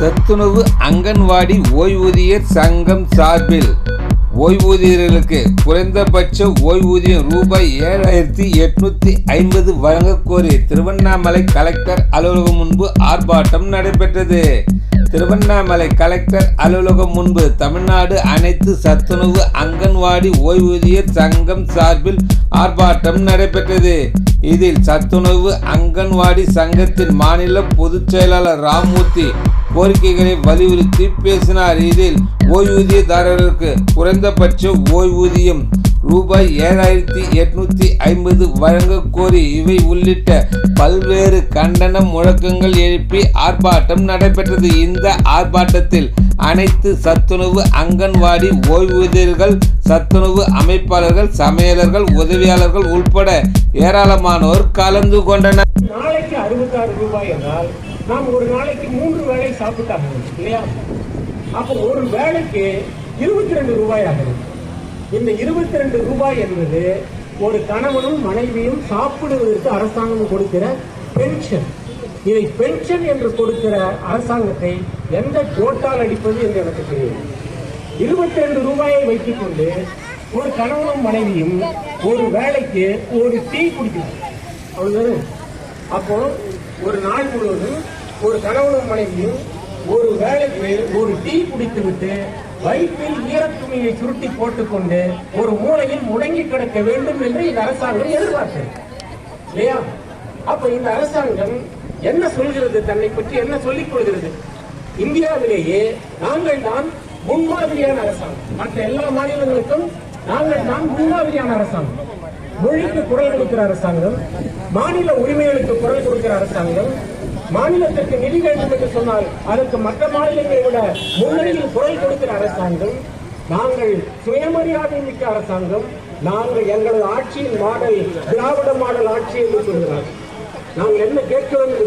சத்துணவு அங்கன்வாடி ஓய்வூதியர் சங்கம் சார்பில் ஓய்வூதியர்களுக்கு குறைந்தபட்ச ஓய்வூதியம் ரூபாய் ஏழாயிரத்தி எட்நூத்தி ஐம்பது வழங்கக்கோரி திருவண்ணாமலை கலெக்டர் அலுவலகம் முன்பு ஆர்ப்பாட்டம் நடைபெற்றது. திருவண்ணாமலை கலெக்டர் அலுவலகம் முன்பு தமிழ்நாடு அனைத்து சத்துணவு அங்கன்வாடி ஓய்வூதியர் சங்கம் சார்பில் ஆர்ப்பாட்டம் நடைபெற்றது. இதில் சத்துணவு அங்கன்வாடி சங்கத்தின் மாநில பொதுச் செயலாளர் ராம்மூர்த்தி கோரிக்கைகளை வலியுறுத்தி பேசினார். இதில் ஓய்வூதியதாரர்களுக்கு குறைந்தபட்ச ஓய்வூதியம் ரூபாய் ஏழாயிரத்தி எட்நூத்தி ஐம்பது வழங்க கோரி இவை உள்ளிட்ட பல்வேறு கண்டன முழக்கங்கள் எழுப்பி ஆர்ப்பாட்டம் நடைபெற்றது. இந்த ஆர்ப்பாட்டத்தில் அனைத்து சத்துணவு அங்கன்வாடி ஓய்வூதியர்கள் சத்துணவு அமைப்பாளர்கள் சமையலர்கள் உதவியாளர்கள் உட்பட ஏராளமானோர் கலந்து கொண்டனர். நாளைக்கு அறுபத்தாறு ரூபாய் என்றால் நாம் ஒரு நாளைக்கு மூன்று வேலை சாப்பிட்டாங்க இல்லையா? அப்போ ஒரு வேலைக்கு இருபத்தி ரெண்டு ரூபாய் ஆகிறது இந்த இருபத்தி ரெண்டு ரூபாய் என்பது ஒரு கணவனும் மனைவியும் சாப்பிடுவதற்கு அரசாங்கம் கொடுக்கிற பென்ஷன் இதை பென்ஷன் என்று கொடுக்கிற அரசாங்கத்தை எந்த கோட்டால் அடிப்பது என்று எனக்கு தெரியும். இருபத்தி ரெண்டு ரூபாயை வைத்துக் கொண்டு ஒரு கணவனும் மனைவியும் ஒரு வேலைக்கு ஒரு டீ குடிக்கணும் அவ்வளவுதானே? அப்போ ஒரு நாள் முழுவதும் ஒரு கணவனும் மனைவியும் ஒரு வேலைக்கு ஒரு டீ குடித்து விட்டு வயிற்றில் ஈரத்துணியை சுருட்டி போட்டுக்கொண்டு ஒரு மூலையில் முடங்கி கிடக்க வேண்டும் என்று இந்த அரசாங்கம் எதிர்பார்க்கிறது இல்லையா? அப்ப இந்த அரசாங்கம் என்ன சொல்கிறது தன்னை பற்றி என்ன சொல்லிக் கொள்கிறது? இந்தியாவிலேயே நாங்கள் தான் முன்மாதிரியான அரசாங்கம். மற்ற எல்லா மாநிலங்களுக்கும் நாங்கள் தான் முன்மாதிரியான அரசாங்கம். மொழிக்கு குரல் கொடுக்கிற அரசாங்கம் மாநில உரிமைகளுக்கு குரல் கொடுக்கிற அரசாங்கம் மாநிலத்திற்கு நிதி வேண்டும் என்று சொன்னால் அதற்கு மற்ற மாநிலங்களை விட முன்னணியில் குரல் கொடுக்கிற அரசாங்கம் நாங்கள் சுயமரியாதை மிக்க அரசாங்கம் நாங்கள் எங்களது ஆட்சியின் மாடல் திராவிட மாடல் ஆட்சி என்று சொல்கிறார் நாங்கள் என்ன கேட்கிறோம் என்று